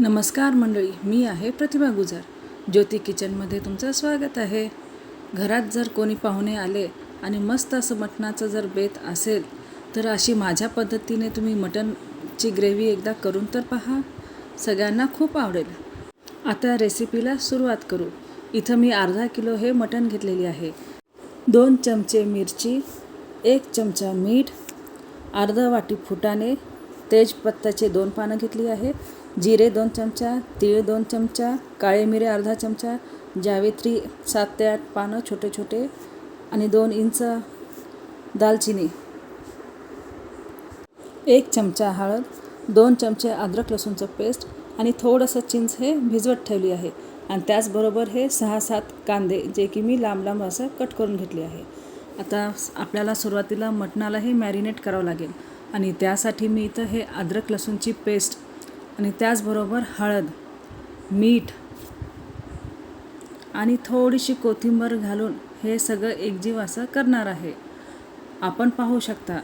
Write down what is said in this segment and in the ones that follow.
नमस्कार मंडळी मी आहे प्रतिभा गुजर. ज्योती किचनमध्ये तुमचं स्वागत आहे. घरात जर कोणी पाहुणे आले आणि मस्त असं मटणाचं जर बेत असेल तर अशी माझ्या पद्धतीने तुम्ही मटणची ग्रेव्ही एकदा करून तर पहा. सगळ्यांना खूप आवडेल. आता रेसिपीला सुरुवात करू. इथं मी अर्धा किलो हे मटण घेतलेली आहे. दोन चमचे मिरची एक चमचा मीठ अर्धा वाटी फुटाणे तेजपत्ताचे दोन पानं घेतली आहे जिरे दोन चमचा तीळ दोन चमचा काळे मिरे अर्धा चमचा जावेत्री सात ते आठ पानं छोटे छोटे आणि दोन इंच दालचिनी. एक चमचा हळद दोन चमचे अद्रक लसूणचं पेस्ट आणि थोडंसं चिंच हे भिजवत ठेवली आहे. आणि त्याचबरोबर हे सहा सात कांदे जे की मी लांब लांब असं कट करून घेतले आहे. आता आपल्याला सुरुवातीला मटणाला हे मॅरिनेट करावं लागेल. आणि त्यासाठी मी इथं हे अद्रक लसूणची पेस्ट आणि त्याचबरोबर हळद मीठ आणि थोडीशी कोथिंबीर घालून हे सगळं एकजीव असं करणार आहे. आपण पाहू शकता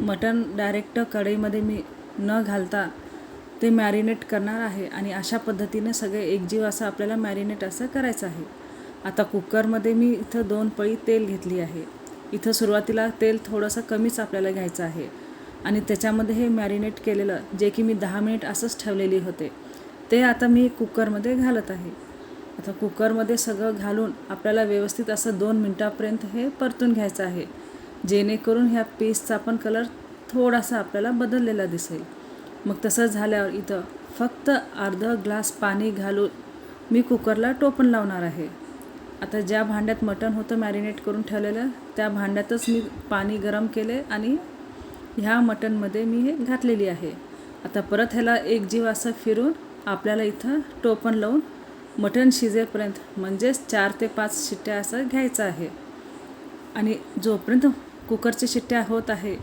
मटण डायरेक्ट कढईमध्ये मी न घालता ते मॅरिनेट करणार आहे आणि अशा पद्धतीने सगळे एकजीव असं आपल्याला मॅरिनेट असं करायचं आहे. आता कुकरमध्ये मी इथं दोन पळी तेल घेतली आहे. इथं सुरुवातीला तेल थोडंसं कमीच आपल्याला घ्यायचं आहे. आणि त्याच्यामध्ये हे मॅरिनेट केलेलं जे की मी दहा मिनिट असंच ठेवलेली होते ते आता मी कुकरमध्ये घालत आहे. आता कुकरमध्ये सगळं घालून आपल्याला व्यवस्थित असं दोन मिनटापर्यंत हे परतून घ्यायचं आहे. जेणेकरून ह्या पीसचा पण कलर थोडासा आपल्याला बदललेला दिसेल. मग तसं झाल्यावर इथं फक्त अर्धं ग्लास पाणी घालून मी कुकरला टोपण लावणार आहे. आता ज्या भांड्यात मटण होतं मॅरिनेट करून ठेवलेलं त्या भांड्यातच मी पाणी गरम केले आणि ह्या मटणमध्ये मी हे घातलेली आहे. आता परत ह्याला एक जीव असं फिरून आपल्याला इथं टोपण लावून मटण शिजेपर्यंत म्हणजेच चार ते पाच शिट्ट्या असं घ्यायचं आहे. आणि जोपर्यंत कुकरच्या शिट्ट्या होत आहे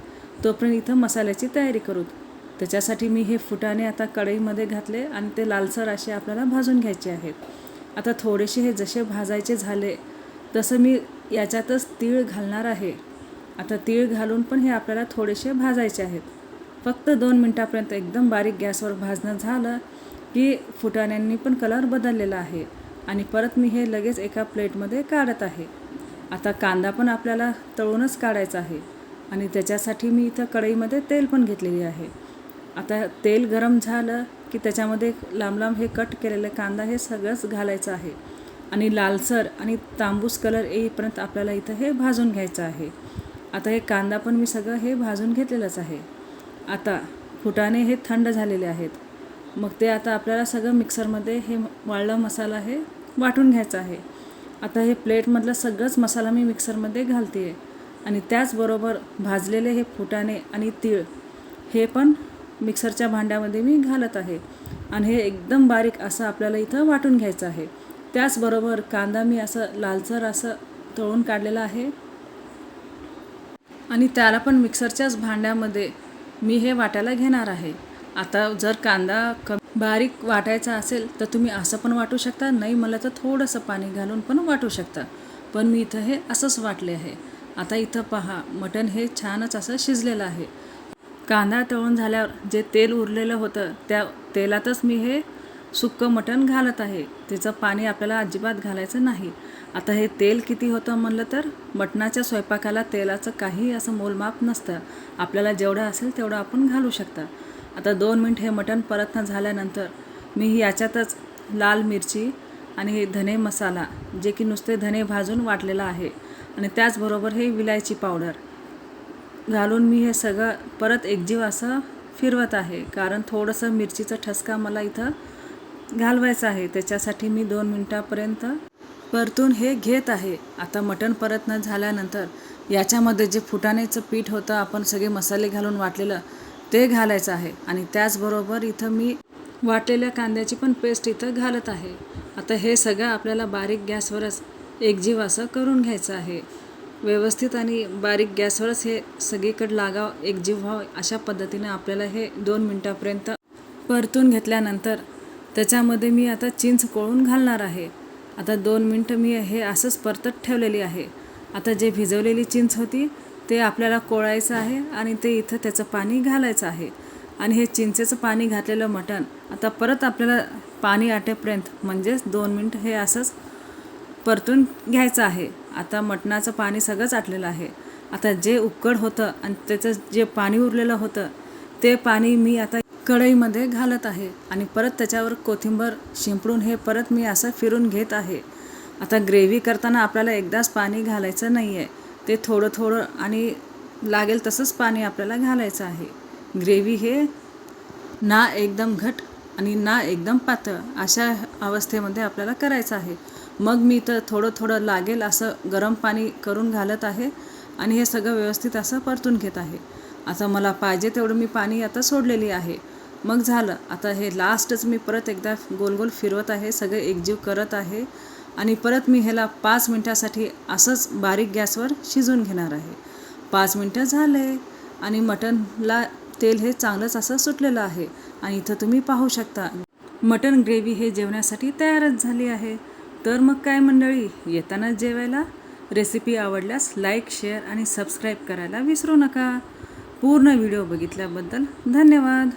तोपर्यंत इथं मसाल्याची तयारी करू. त्याच्यासाठी मी हे फुटाणे आता कढईमध्ये घातले आणि ते लालसर असे आपल्याला भाजून घ्यायचे आहेत. आता थोडेसे हे जसे भाजायचे झाले तसं मी याच्यातच तीळ घालणार आहे. आता तीळ घालून पण हे आपल्याला थोडेसे भाजायचे आहेत. फक्त दोन मिनटापर्यंत एकदम बारीक गॅसवर भाजणं झालं की फुटाण्यांनी पण कलर बदललेला आहे आणि परत मी हे लगेच एका प्लेटमध्ये काढत आहे. आता कांदा पण आपल्याला तळूनच काढायचा आहे आणि त्याच्यासाठी मी इथं कढईमध्ये तेल पण घेतलेली आहे. आता तेल गरम झालं की त्याच्यामध्ये लांब लांब हे कट केलेलं कांदा हे सगळंच घालायचं आहे आणि लालसर आणि तांबूस कलर येईपर्यंत आपल्याला इथं हे भाजून घ्यायचं आहे. आता हे कांदा पण मी सगळं हे भाजून घेतलेलंच आहे. आता फुटाणे हे थंड झालेले आहेत. मग ते आता आपल्याला सगळं मिक्सरमध्ये हे वाळला मसाला हे वाटून घ्यायचा आहे. आता हे प्लेटमधलं सगळंच मसाला मी मिक्सरमध्ये घालते आहे आणि त्याचबरोबर भाजलेले हे फुटाणे आणि तीळ हे पण मिक्सरच्या भांड्यामध्ये मी घालत आहे. आणि हे एकदम बारीक असं आपल्याला इथं वाटून घ्यायचं आहे. त्याचबरोबर कांदा मी असं लालसर असं तळून काढलेला आहे. आणि त्याला पण मिक्सरच्याच भांड्यामध्ये मी हे वाटायला घेणार आहे. आता जर कांदा क बारीक वाटायचा असेल तर तुम्ही असं पण वाटू शकता नाही मला तर थोडंसं पाणी घालून पण वाटू शकता. पण मी इथं हे असंच वाटले आहे. आता इथं पहा मटण हे छानच असं शिजलेलं आहे. कांदा तळून झाल्यावर जे तेल उरलेलं होतं त्या तेलातच मी हे सुक्कं मटण घालत आहे. त्याचं पाणी आपल्याला अजिबात घालायचं नाही. आता हे तेल किती होतं म्हणलं तर? मटणाच्या स्वयंपाकाला तेलाचं काही असं मोलमाप नसतं. आपल्याला जेवढं असेल तेवढं आपण घालू शकता. आता दोन मिनिट हे मटण परतनं झाल्यानंतर मी याच्यातच लाल मिरची आणि हे धने मसाला जे की नुसते धने भाजून वाटलेला आहे आणि त्याचबरोबर हे विलायची पावडर. घालून मी हे सगळं परत एकजीव असं फिरवत आहे कारण थोडंसं मिरचीचा ठसका मला इथं घालवायचा आहे. त्याच्यासाठी मी दोन मिनटापर्यंत परतून हे घेत आहे. आता मटण परत न झाल्यानंतर याच्यामध्ये जे फुटाण्याचं पीठ होतं आपण सगळे मसाले घालून वाटलेलं ते घालायचं आहे. आणि त्याचबरोबर इथं मी वाटलेल्या कांद्याची पण पेस्ट इथं घालत आहे. आता हे सगळं आपल्याला बारीक गॅसवरच एकजीव असं करून घ्यायचं आहे. व्यवस्थित आणि बारीक गॅसवरच हे सगळीकडे लागाव एकजीव व्हावं अशा पद्धतीने आपल्याला हे दोन मिनटापर्यंत परतून घेतल्यानंतर त्याच्यामध्ये मी आता चिंच कोळून घालणार आहे. आता दोन मिनटं मी हे असंच परतत ठेवलेली आहे. आता जे भिजवलेली चिंच होती ते आपल्याला कोळायचं आहे आणि ते इथं त्याचं पाणी घालायचं आहे. आणि हे चिंचेचं पाणी घातलेलं मटण आता परत आपल्याला पाणी आटेपर्यंत म्हणजेच दोन मिनटं हे असंच परतून घ्यायचं आहे. आता मटणाचं पाणी सगळंच आटलेलं आहे. आता जे उकड होतं आणि त्याचं जे पाणी उरलेलं होतं ते पाणी मी आता कढईमध्ये घालत आहे आणि परत त्याच्यावर कोथिंबर शिंपडून हे परत मी असं फिरून घेत आहे. आता ग्रेव्ही करताना आपल्याला एकदाच पाणी घालायचं नाही आहे ते थोडं थोडं आणि लागेल तसंच पाणी आपल्याला घालायचं आहे. ग्रेव्ही हे ना एकदम घट आणि ना एकदम पातळ अशा अवस्थेमध्ये आपल्याला करायचं आहे. मग मी तर थोडं थोडं लागेल असं गरम पाणी करून घालत आहे आणि हे सगळं व्यवस्थित असं परतून घेत आहे. आता मला पाहिजे तेवढं मी पाणी आता सोडलेली आहे. मग झालं. आता हे लास्टच मी परत एकदा गोल गोल फिरवत आहे. सगळे एकजीव करत आहे. आणि परत मी ह्याला पाच मिनटासाठी असंच बारीक गॅसवर शिजून घेणार आहे. पाच मिनटं झाले. आणि मटनला तेल हे चांगलंच असं सुटलेलं आहे. आणि इथं तुम्ही पाहू शकता मटन ग्रेव्ही हे जेवण्यासाठी तयारच झाली आहे. तर मग काय मंडळी येताना जेवायला? रेसिपी आवडल्यास लाईक शेअर आणि सबस्क्राईब करायला विसरू नका. पूर्ण व्हिडिओ बघितल्याबद्दल धन्यवाद.